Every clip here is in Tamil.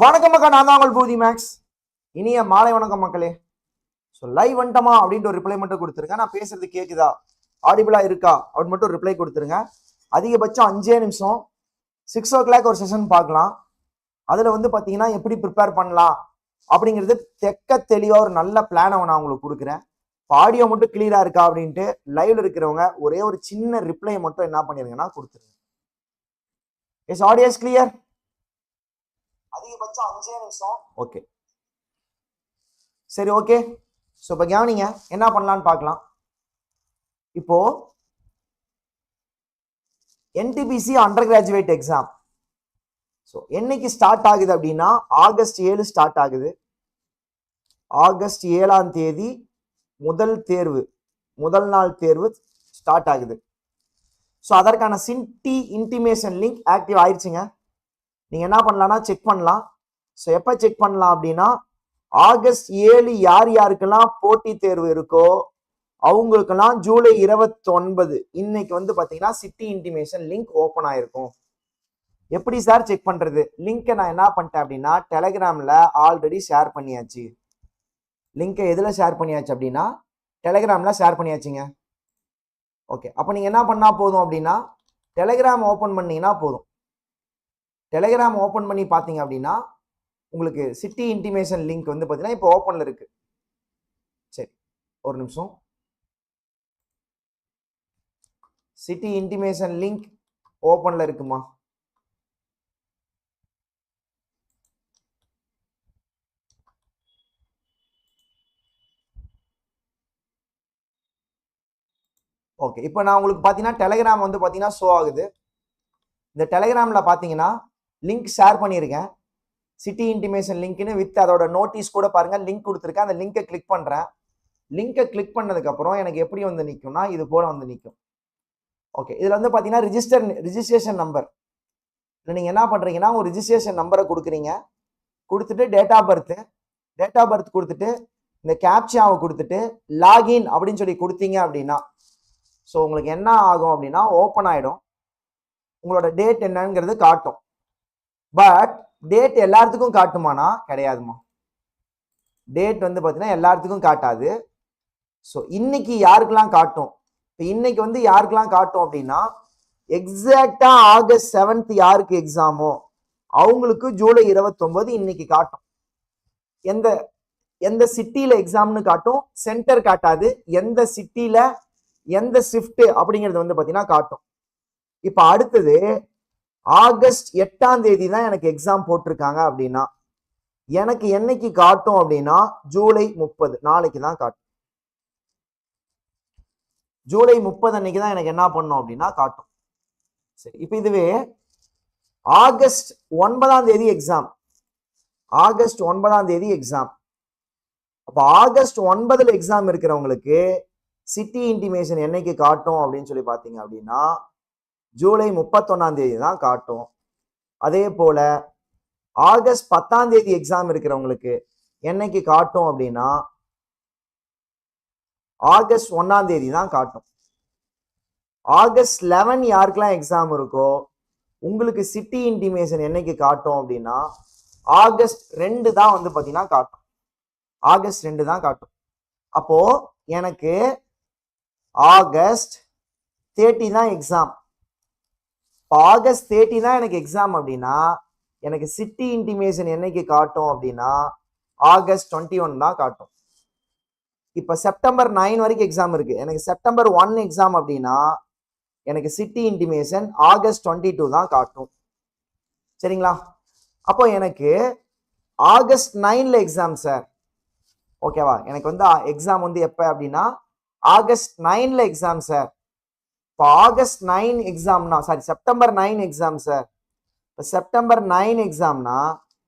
வணக்கம் மக்கா நான் தான் உங்கள் பூதி மேக்ஸ். இனிய மாலை வணக்கம் மக்களே. ஸோ லைவ் வந்துட்டமா அப்படின்ட்டு ஒரு ரிப்ளை மட்டும் கொடுத்துருங்க. நான் பேசுறது கேட்குதா ஆடிபிளா இருக்கா? அப்படின்னு மட்டும் ரிப்ளை கொடுத்துருங்க. அதிகபட்சம் அஞ்சே நிமிஷம். சிக்ஸ் ஓ கிளாக் ஒரு செஷன் பார்க்கலாம். அதில் வந்து பார்த்தீங்கன்னா எப்படி ப்ரிப்பேர் பண்ணலாம்? அப்படிங்கிறது தெக்க தெளிவாக ஒரு நல்ல பிளானை நான் உங்களுக்கு கொடுக்குறேன். ஆடியோ மட்டும் கிளியராக இருக்கா அப்படின்ட்டு லைவ்ல இருக்கிறவங்க ஒரே ஒரு சின்ன ரிப்ளை மட்டும் என்ன பண்ணிருங்கன்னா கொடுத்துருங்க. எஸ் ஆடியோஸ் கிளியர் அதிகபட்சம் அஞ்சே நிமிஷம். ஓகே சரி ஓகே ஸோ இப்போ கவனிங்க என்ன பண்ணலான்னு பார்க்கலாம். இப்போ NTPC under graduate exam so என்னைக்கு ஸ்டார்ட் ஆகுது அப்படின்னா ஆகஸ்ட் ஏழு ஸ்டார்ட் ஆகுது. ஆகஸ்ட் ஏழாம் தேதி முதல் தேர்வு முதல் நாள் தேர்வு ஸ்டார்ட் ஆகுது. ஸோ அதற்கான சின்டி இன்டிமேஷன் லிங்க் ஆக்டிவ் ஆயிடுச்சுங்க நீங்கள் என்ன பண்ணலாம்னா செக் பண்ணலாம். ஸோ எப்போ செக் பண்ணலாம் அப்படின்னா ஆகஸ்ட் ஏழு யார் யாருக்கெல்லாம் போட்டி தேர்வு இருக்கோ அவங்களுக்கெல்லாம் ஜூலை இருபத்தொன்பது இன்னைக்கு வந்து பார்த்தீங்கன்னா சிட்டி இன்டிமேஷன் லிங்க் ஓப்பன் ஆயிருக்கும். எப்படி சார் செக் பண்ணுறது லிங்கை நான் என்ன பண்ணிட்டேன் அப்படின்னா டெலகிராமில் ஆல்ரெடி ஷேர் பண்ணியாச்சு. லிங்கை எதில் ஷேர் பண்ணியாச்சு அப்படின்னா டெலகிராமில் ஷேர் பண்ணியாச்சுங்க. ஓகே அப்போ நீங்கள் என்ன பண்ணால் போதும் அப்படின்னா டெலகிராம் ஓப்பன் பண்ணீங்கன்னா போதும். டெலகிராம் ஓப்பன் பண்ணி பார்த்தீங்க அப்படின்னா உங்களுக்கு சிட்டி இன்டிமேஷன் லிங்க் வந்து பார்த்தீங்கன்னா இப்போ ஓப்பனில் இருக்குது சரி ஒரு நிமிஷம். சிட்டி இன்டிமேஷன் லிங்க் ஓப்பனில் இருக்குமா? ஓகே இப்போ நான் உங்களுக்கு பார்த்தீங்கன்னா டெலகிராம் வந்து பார்த்தீங்கன்னா ஷோ ஆகுது. இந்த டெலகிராமில் பார்த்தீங்கன்னா லிங்க் ஷேர் பண்ணியிருக்கேன். சிட்டி இன்டிமேஷன் லிங்க்னு வித் அதோட நோட்டீஸ் கூட பாருங்கள் லிங்க் கொடுத்துருக்கேன். அந்த லிங்கை கிளிக் பண்ணுறேன் லிங்கை கிளிக் பண்ணதுக்கப்புறம் எனக்கு எப்படி வந்து நிற்கும்னா இது போல் வந்து நிற்கும் ஓகே இதில் வந்து பார்த்தீங்கன்னா ரிஜிஸ்டர் ரிஜிஸ்ட்ரேஷன் நம்பர் இல்லை நீங்கள் என்ன பண்ணுறீங்கன்னா உங்கள் ரிஜிஸ்ட்ரேஷன் நம்பரை கொடுக்குறீங்க. கொடுத்துட்டு date of birth date of birth கொடுத்துட்டு இந்த கேப்சாவை கொடுத்துட்டு லாகின் அப்படின்னு சொல்லி கொடுத்தீங்க அப்படின்னா ஸோ உங்களுக்கு என்ன ஆகும் அப்படின்னா ஓப்பன் ஆகிடும் உங்களோட டேட் என்னங்கிறது காட்டும். பட் டேட் எல்லாத்துக்கும் காட்டுமானா கிடையாதுமா டேட் வந்து பார்த்தீங்கன்னா எல்லாத்துக்கும் காட்டாது. ஸோ இன்னைக்கு யாருக்கெல்லாம் காட்டும்? இப்போ இன்னைக்கு வந்து யாருக்கெல்லாம் காட்டும் அப்படின்னா எக்ஸாக்டா ஆகஸ்ட் செவன்த் யாருக்கு எக்ஸாமோ அவங்களுக்கு ஜூலை இருபத்தொன்பது இன்னைக்கு காட்டும். எந்த எந்த சிட்டியில எக்ஸாம்னு காட்டும்? சென்டர் காட்டாது. எந்த சிட்டியில எந்த ஷிஃப்ட் அப்படிங்கிறது வந்து பார்த்தீங்கன்னா காட்டும். இப்போ அடுத்தது ஆகஸ்ட் எட்டாம் தேதி தான் எனக்கு எக்ஸாம் போட்டிருக்காங்க அப்படின்னா எனக்கு என்னைக்கு காட்டும் அப்படின்னா ஜூலை முப்பது நாளைக்கு தான் காட்டும். ஜூலை முப்பது அன்னைக்கு தான் எனக்கு என்ன பண்ணும் அப்படின்னா காட்டும். சரி இப்போ இதுவே ஆகஸ்ட் ஒன்பதாம் தேதி எக்ஸாம் ஆகஸ்ட் ஒன்பதாம் தேதி எக்ஸாம் அப்போ ஆகஸ்ட் ஒன்பதுல எக்ஸாம் இருக்கிறவங்களுக்கு சிட்டி இன்டிமேஷன் என்னைக்கு காட்டும் அப்படின்னு சொல்லி பார்த்தீங்க அப்படின்னா ஜூலை முப்பத்தொன்னாம் தேதி தான் காட்டும். அதே போல ஆகஸ்ட் பத்தாம் தேதி எக்ஸாம் இருக்கிறவங்களுக்கு என்னைக்கு காட்டும் அப்படின்னா ஆகஸ்ட் ஒன்னாம் தேதி தான் காட்டும். ஆகஸ்ட் லெவன் யாருக்கெல்லாம் எக்ஸாம் இருக்கோ உங்களுக்கு சிட்டி இன்டிமேஷன் என்னைக்கு காட்டும் அப்படின்னா ஆகஸ்ட் ரெண்டு தான் வந்து பார்த்தீங்கன்னா காட்டும். ஆகஸ்ட் ரெண்டு தான் காட்டும். அப்போ எனக்கு ஆகஸ்ட் தேர்ட்டி தான் எக்ஸாம் இப்போ ஆகஸ்ட் தேர்ட்டி தான் எனக்கு எக்ஸாம் அப்படின்னா எனக்கு சிட்டி இன்டிமேஷன் என்னைக்கு காட்டும் அப்படின்னா ஆகஸ்ட் டுவெண்ட்டி ஒன் தான் காட்டும். இப்போ செப்டம்பர் நைன் வரைக்கும் எக்ஸாம் இருக்கு. எனக்கு செப்டம்பர் ஒன் எக்ஸாம் அப்படின்னா எனக்கு city intimation August twenty two தான் காட்டும். சரிங்களா? அப்போ எனக்கு ஆகஸ்ட் நைன்ல எக்ஸாம் சார் ஓகேவா எனக்கு வந்து எக்ஸாம் வந்து எப்போ அப்படின்னா ஆகஸ்ட் நைன்ல எக்ஸாம் சார் இப்போ August nine எக்ஸாம்னா sorry September nine exam sir இப்போ செப்டம்பர் நைன் எக்ஸாம்னா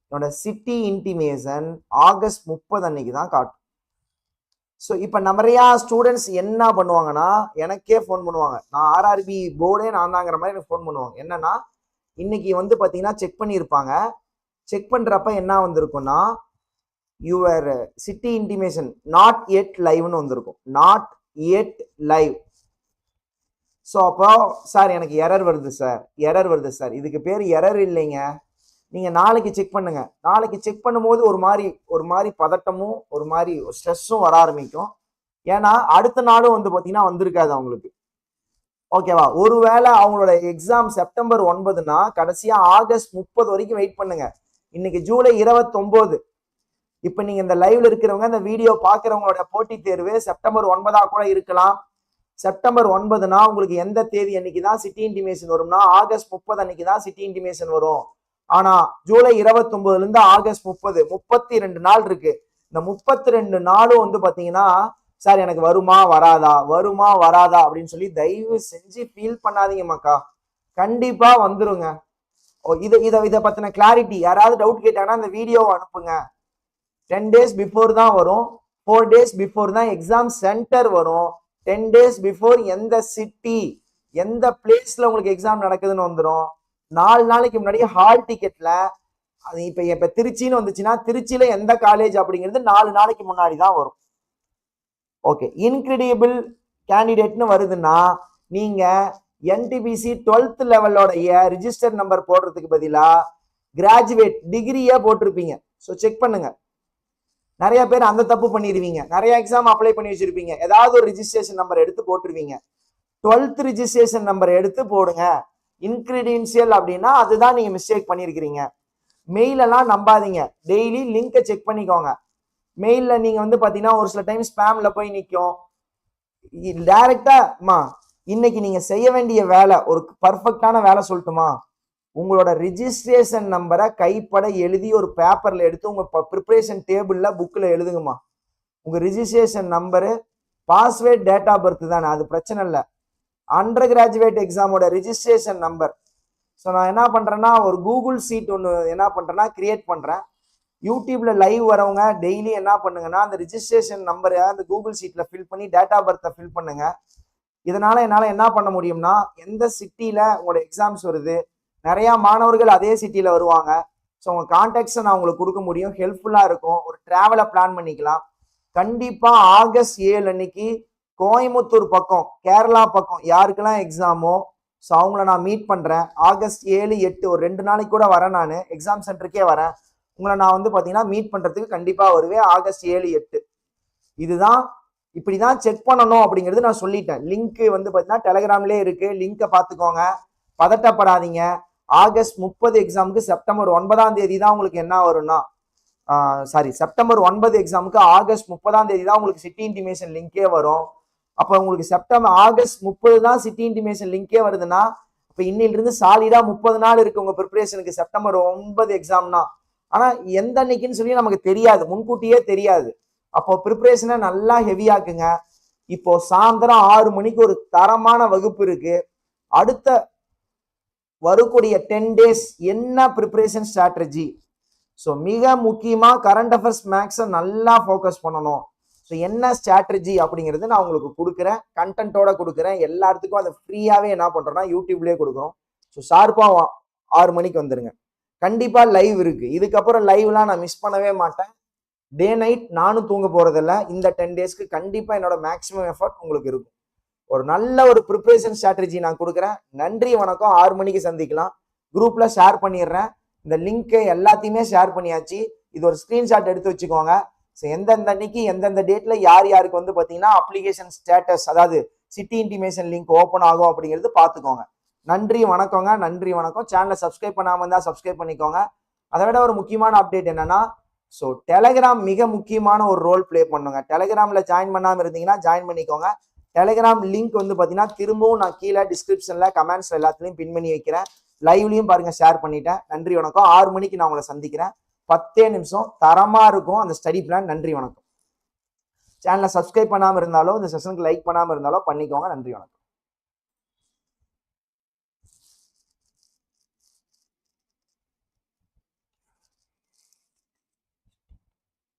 என்னோட சிட்டி இன்டிமேஷன் ஆகஸ்ட் முப்பது அன்னைக்கு தான் காட்டும். ஸோ இப்போ நிறையா ஸ்டூடெண்ட்ஸ் என்ன பண்ணுவாங்கன்னா எனக்கே ஃபோன் பண்ணுவாங்க. நான் ஆர்ஆர்பி போர்டே நான் தாங்கிற மாதிரி எனக்கு ஃபோன் பண்ணுவாங்க. என்னன்னா இன்னைக்கு வந்து பார்த்தீங்கன்னா செக் பண்ணியிருப்பாங்க. செக் பண்ணுறப்ப என்ன வந்திருக்கும்னா your city intimation not yet லைவ்னு வந்திருக்கும். நாட் எட் லைவ் ஸோ அப்போ சார் எனக்கு எரர் வருது சார் எரர் வருது சார் இதுக்கு பேர் எரர் இல்லைங்க. நீங்கள் நாளைக்கு செக் பண்ணுங்க. நாளைக்கு செக் பண்ணும்போது ஒரு மாதிரி ஒரு மாதிரி பதட்டமும் ஒரு மாதிரி ஸ்ட்ரெஸ்ஸும் வர ஆரம்பிக்கும். ஏன்னா அடுத்த நாளும் வந்து பார்த்தீங்கன்னா வந்திருக்காது அவங்களுக்கு. ஓகேவா ஒருவேளை அவங்களோட எக்ஸாம் செப்டம்பர் ஒன்பதுனா கடைசியாக ஆகஸ்ட் முப்பது வரைக்கும் வெயிட் பண்ணுங்க. இன்னைக்கு ஜூலை இருபத்தொம்போது. இப்போ நீங்கள் இந்த லைவ்ல இருக்கிறவங்க இந்த வீடியோ பார்க்குறவங்களோட போட்டித் தேர்வு செப்டம்பர் ஒன்பதாக கூட இருக்கலாம். செப்டம்பர் ஒன்பதுனா உங்களுக்கு எந்த தேதி அன்னைக்கு தான் சிட்டி இன்டிமேஷன் வரும்னா ஆகஸ்ட் முப்பது அன்னைக்கு தான் சிட்டி இன்டிமேஷன் வரும். ஆனா ஜூலை இருபத்தொன்பதுல இருந்து ஆகஸ்ட் முப்பது முப்பத்தி ரெண்டு நாள் இருக்கு. இந்த முப்பத்தி ரெண்டு நாளும் வந்து பாத்தீங்கன்னா சார் எனக்கு வருமா வராதா? வருமா வராதா? அப்படின்னு சொல்லி தயவு செஞ்சு ஃபீல் பண்ணாதீங்க மக்கா. கண்டிப்பா வந்துருங்க. ஓ இதை இதை இதை பத்தின கிளாரிட்டி யாராவது டவுட் கேட்டாங்கன்னா அந்த வீடியோவை அனுப்புங்க. டென் டேஸ் பிஃபோர் தான் வரும். ஃபோர் டேஸ் பிஃபோர் தான் எக்ஸாம் சென்டர் வரும். டென் டேஸ் பிஃபோர் எந்த சிட்டி எந்த பிளேஸ்ல உங்களுக்கு எக்ஸாம் நடக்குதுன்னு வந்துடும் நாலு நாளைக்கு முன்னாடி ஹால் டிக்கெட்ல அது இப்ப இப்ப திருச்சின்னு வந்துச்சுன்னா திருச்சியில எந்த காலேஜ் அப்படிங்கிறது நாலு நாளைக்கு முன்னாடி தான் வரும். ஓகே இன்கிரெடிபிள் கேண்டிடேட்னு வருதுன்னா நீங்க என்டிபிசி டுவெல்த் லெவலோடைய ரிஜிஸ்டர் நம்பர் போடுறதுக்கு பதிலாக கிராஜுவேட் டிகிரியே போட்டிருப்பீங்க. ஸோ செக் பண்ணுங்க. நிறைய பேர் அந்த தப்பு பண்ணிடுவீங்க. நிறைய எக்ஸாம் அப்ளை பண்ணி வச்சிருப்பீங்க. ஏதாவது ஒரு ரிஜிஸ்ட்ரேஷன் நம்பர் எடுத்து போட்டுருவீங்க. டுவெல்த் ரிஜிஸ்ட்ரேஷன் நம்பர் எடுத்து போடுங்க. இன்கிரீடியன்சியல் அப்படின்னா அதுதான் நீங்க மிஸ்டேக் பண்ணியிருக்கிறீங்க மெயிலெல்லாம் நம்பாதீங்க. டெய்லி லிங்கை செக் பண்ணிக்கோங்க. மெயில்ல நீங்கள் வந்து பார்த்தீங்கன்னா ஒரு சில டைம் ஸ்பேமில் போய் நிற்கும் டைரக்டா இன்னைக்கு நீங்கள் செய்ய வேண்டிய வேலை ஒரு பர்ஃபெக்டான வேலை சொல்லட்டுமா? உங்களோட ரிஜிஸ்ட்ரேஷன் நம்பரை கைப்பட எழுதி ஒரு பேப்பரில் எடுத்து உங்கள் ப்ரிப்பரேஷன் டேபிளில் புக்கில் எழுதுங்கம்மா. உங்கள் registration number password date of birth தானே அது பிரச்சனை இல்லை. அண்டர் கிராஜுவேட் எக்ஸாமோட ரிஜிஸ்ட்ரேஷன் நம்பர் ஸோ நான் என்ன பண்ணுறேன்னா ஒரு கூகுள் சீட் ஒன்று என்ன பண்ணுறேன்னா கிரியேட் பண்ணுறேன் யூடியூப்ல லைவ் வரவங்க டெய்லி என்ன பண்ணுங்கன்னா அந்த ரிஜிஸ்ட்ரேஷன் நம்பரை அந்த கூகுள் சீட்ல ஃபில் பண்ணி டேட் ஆஃப் பர்த்தை ஃபில் பண்ணுங்க. இதனால என்னால் என்ன பண்ண முடியும்னா எந்த சிட்டியில உங்களோட எக்ஸாம்ஸ் வருது நிறையா மாணவர்கள் அதே சிட்டியில் வருவாங்க. ஸோ உங்கள் கான்டாக்ட்ஸை நான் உங்களுக்கு கொடுக்க முடியும். ஹெல்ப்ஃபுல்லாக இருக்கும். ஒரு ட்ராவலை பிளான் பண்ணிக்கலாம். கண்டிப்பாக ஆகஸ்ட் ஏழு அன்னைக்கு கோயம்புத்தூர் பக்கம் கேரளா பக்கம் யாருக்கெல்லாம் எக்ஸாமோ ஸோ அவங்கள நான் மீட் பண்ணுறேன் ஆகஸ்ட் ஏழு எட்டு ஒரு ரெண்டு நாளைக்கு கூட வரேன் நான். எக்ஸாம் சென்டருக்கே வரேன். உங்களை நான் வந்து பார்த்தீங்கன்னா மீட் பண்ணுறதுக்கு கண்டிப்பாக வருவேன். ஆகஸ்ட் ஏழு எட்டு. இதுதான் இப்படி தான் செக் பண்ணணும் அப்படிங்கிறது நான் சொல்லிட்டேன். லிங்க் வந்து பார்த்தீங்கன்னா டெலகிராம்லேயே இருக்குது லிங்கை பார்த்துக்கோங்க பதட்டப்படாதீங்க. ஆகஸ்ட் முப்பது எக்ஸாமுக்கு செப்டம்பர் ஒன்பதாம் தேதி தான் உங்களுக்கு என்ன வரும்னா சாரி செப்டம்பர் ஒன்பது எக்ஸாமுக்கு ஆகஸ்ட் முப்பதாம் தேதி தான் உங்களுக்கு சிட்டி இன்டிமேஷன் லிங்கே வரும். அப்போ உங்களுக்கு செப்டம்பர் ஆகஸ்ட் முப்பது தான் சிட்டி இன்டிமேஷன் லிங்கே வருதுன்னா இப்போ இன்னிலிருந்து சாலிடா முப்பது நாள் இருக்கு உங்க ப்ரிப்பரேஷனுக்கு செப்டம்பர் ஒன்பது எக்ஸாம்னா ஆனா எந்த அன்னைக்குன்னு சொல்லி நமக்கு தெரியாது முன்கூட்டியே தெரியாது. அப்போ ப்ரிப்பரேஷனை நல்லா ஹெவியாக்குங்க இப்போ சாயந்தரம் ஆறு மணிக்கு ஒரு தரமான வகுப்பு இருக்கு. அடுத்த வரக்கூடிய டென் டேஸ் என்ன ப்ரிப்பரேஷன் ஸ்ட்ராட்டஜி ஸோ மிக முக்கியமாக கரண்ட் அஃபேர்ஸ் மேக்ஸை நல்லா ஃபோக்கஸ் பண்ணணும். ஸோ என்ன ஸ்ட்ராட்டஜி அப்படிங்கிறது நான் உங்களுக்கு கொடுக்குறேன். கண்டென்ட்டோட கொடுக்குறேன். எல்லாத்துக்கும் அதை ஃப்ரீயாகவே என்ன பண்ணுறோன்னா யூடியூப்லேயே கொடுக்குறோம் ஸோ ஷார்ப்பாக ஆறு மணிக்கு வந்துடுங்க கண்டிப்பாக லைவ் இருக்குது இதுக்கப்புறம் லைவ்லாம் நான் மிஸ் பண்ணவே மாட்டேன். டே நைட் நானும் தூங்க போகிறதில்ல இந்த டென் டேஸ்க்கு கண்டிப்பாக என்னோட மேக்ஸிமம் எஃபர்ட் உங்களுக்கு இருக்கும். ஒரு நல்ல ஒரு ப்ரிப்பரேஷன் ஸ்ட்ராட்டஜி நான் கொடுக்குறேன். நன்றி வணக்கம். ஆறு மணிக்கு சந்திக்கலாம். குரூப்ல ஷேர் பண்ணிடுறேன். இந்த லிங்க்கை எல்லாத்தையுமே ஷேர் பண்ணியாச்சு. இது ஒரு ஸ்க்ரீன்ஷாட் எடுத்து வச்சுக்கோங்க. ஸோ எந்தெந்த அன்னைக்கு எந்தெந்த டேட்ல யார் யாருக்கு வந்து பார்த்தீங்கன்னா அப்ளிகேஷன் ஸ்டேட்டஸ் அதாவது சிட்டி இன்டிமேஷன் லிங்க் ஓப்பன் ஆகும் அப்படிங்கிறது பார்த்துக்கோங்க. நன்றி வணக்கங்க. நன்றி வணக்கம். சேனலை சப்ஸ்கிரைப் பண்ணாமல் இருந்தால் சப்ஸ்கிரைப் பண்ணிக்கோங்க. அதை விட ஒரு முக்கியமான அப்டேட் என்னன்னா ஸோ டெலகிராம் மிக முக்கியமான ஒரு ரோல் ப்ளே பண்ணுங்க. டெலகிராமில் ஜாயின் பண்ணாமல் இருந்தீங்கன்னா ஜாயின் பண்ணிக்கோங்க. டெலிகிராம் லிங்க் வந்து பார்த்தீங்கன்னா திரும்பவும் நான் கீழே டிஸ்கிரிப்ஷனில் கமெண்ட்ஸ் எல்லாத்துலேயும் பின் பண்ணி வைக்கிறேன். லைவ்லையும் பாருங்கள் ஷேர் பண்ணிட்டேன். நன்றி வணக்கம். ஆறு மணிக்கு நான் உங்களை சந்திக்கிறேன். பத்தே நிமிஷம் தரமாக இருக்கும் அந்த ஸ்டடி பிளான் நன்றி வணக்கம். சேனலை சப்ஸ்கிரைப் பண்ணாமல் இருந்தாலோ இந்த செஷனுக்கு லைக் பண்ணாமல் இருந்தாலோ பண்ணிக்கோங்க. நன்றி வணக்கம்.